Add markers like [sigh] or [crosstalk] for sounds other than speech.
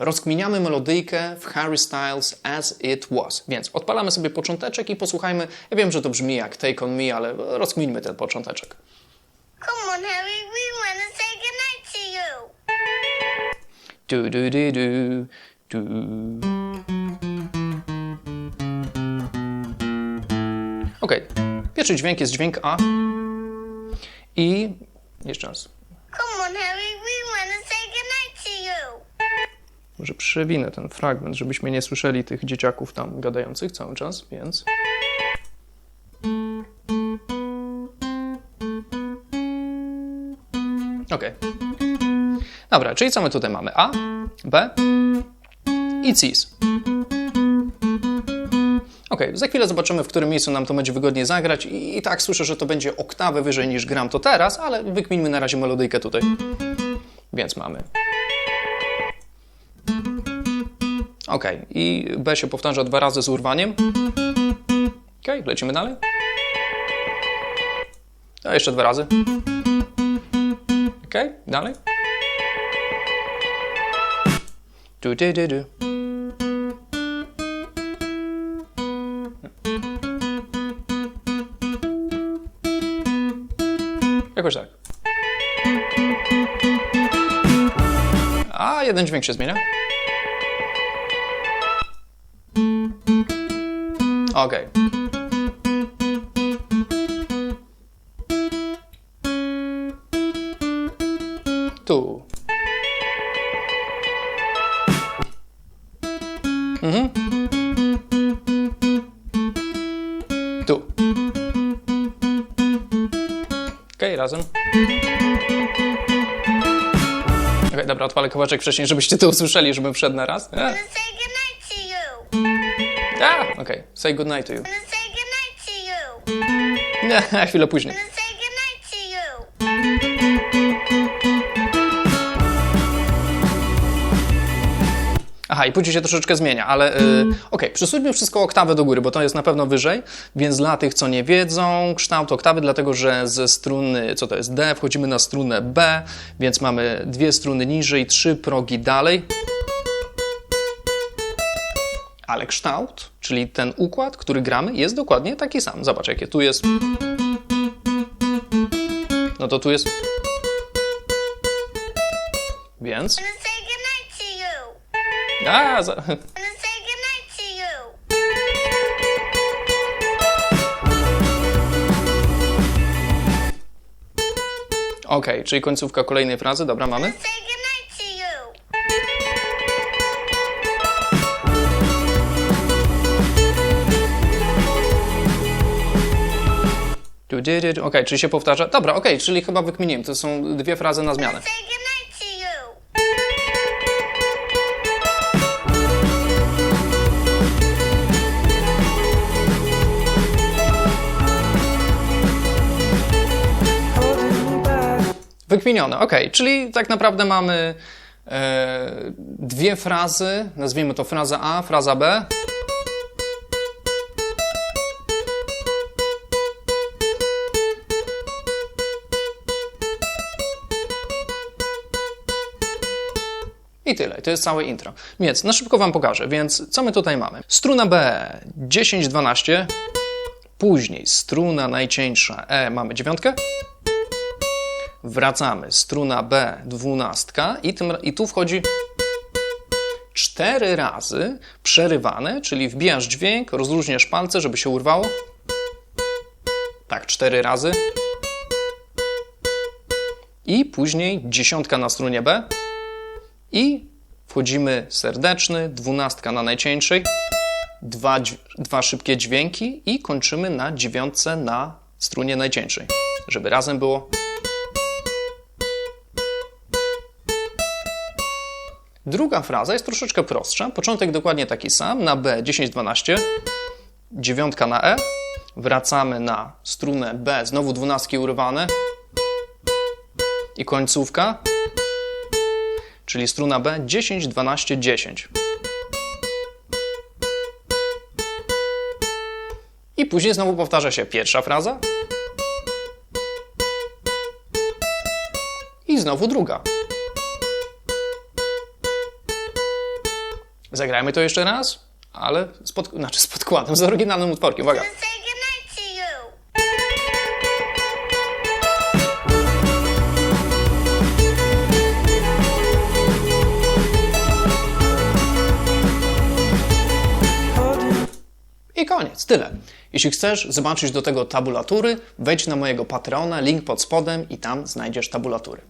Rozkminiamy melodyjkę w Harry Styles As It Was. Więc odpalamy sobie począteczek i posłuchajmy. Ja wiem, że to brzmi jak Take On Me, ale rozkminmy ten począteczek. Come on, Harry, we want to say goodnight to you. Du, du, du, du, du. Ok, pierwszy dźwięk jest dźwięk A. I jeszcze raz. Może przewinę ten fragment, żebyśmy nie słyszeli tych dzieciaków tam gadających cały czas, więc. Ok. Dobra, czyli co my tutaj mamy? A, B i cis. Ok, za chwilę zobaczymy, w którym miejscu nam to będzie wygodniej zagrać. I, tak słyszę, że to będzie oktawę wyżej niż gram to teraz, ale wykminmy na razie melodyjkę tutaj. Więc mamy Ok, i B się powtarza dwa razy z urwaniem. Ok, lecimy dalej. A jeszcze dwa razy. Ok, dalej. Du, du, du, du. Jakoś tak. A, jeden dźwięk się zmienia. Okej. Tu. Mhm. Tu. Okej, razem. Okej, dobra, odpalę kawałeczek wcześniej, żebyście to usłyszeli, żebym wszedł na raz. A, okej, say good night to you. To say goodnight to you. Nie, [laughs] chwilę później. To say goodnight to you. Aha, i później się troszeczkę zmienia, ale y, okej, przesuńmy wszystko oktawę do góry, bo to jest na pewno wyżej, więc dla tych, co nie wiedzą, kształt oktawy, dlatego że ze struny, co to jest D, wchodzimy na strunę B, więc mamy dwie struny niżej, trzy progi dalej. Ale kształt, czyli ten układ, który gramy, jest dokładnie taki sam. Zobacz, jakie tu jest. No to tu jest. Więc. Want to say goodnight to you. A, za... [laughs] Want to say goodnight to you. Okej, czyli końcówka kolejnej frazy, dobra, mamy. Okej, czyli się powtarza. Dobra, okej, czyli chyba wykminiłem. To są dwie frazy na zmianę. Say goodnight to you. Wykminione, okej, czyli tak naprawdę mamy e, dwie frazy. Nazwijmy to fraza A, fraza B. I tyle, to jest całe intro. Więc na szybko Wam pokażę. Więc co my tutaj mamy? Struna B 10, 12. Później struna najcieńsza E mamy dziewiątkę. Wracamy, struna B, dwunastka i, tym, i tu wchodzi cztery razy przerywane, czyli wbijasz dźwięk, rozluźniasz palce, żeby się urwało. Tak, cztery razy. I później dziesiątka na strunie B. I wchodzimy serdeczny, dwunastka na najcieńszej, dwa, dwa szybkie dźwięki i kończymy na dziewiątce na strunie najcieńszej, żeby razem było. Druga fraza jest troszeczkę prostsza. Początek dokładnie taki sam. Na B 10, 12, dziewiątka na E. Wracamy na strunę B, znowu dwunastki urywane. I końcówka, czyli struna B 10, 12, 10. I później znowu powtarza się pierwsza fraza. I znowu druga. Zagrajmy to jeszcze raz, ale z, pod, znaczy z podkładem, z oryginalnym utworkiem. Uwaga. I koniec, tyle. Jeśli chcesz zobaczyć do tego tabulatury, wejdź na mojego Patreona, link pod spodem i tam znajdziesz tabulatury.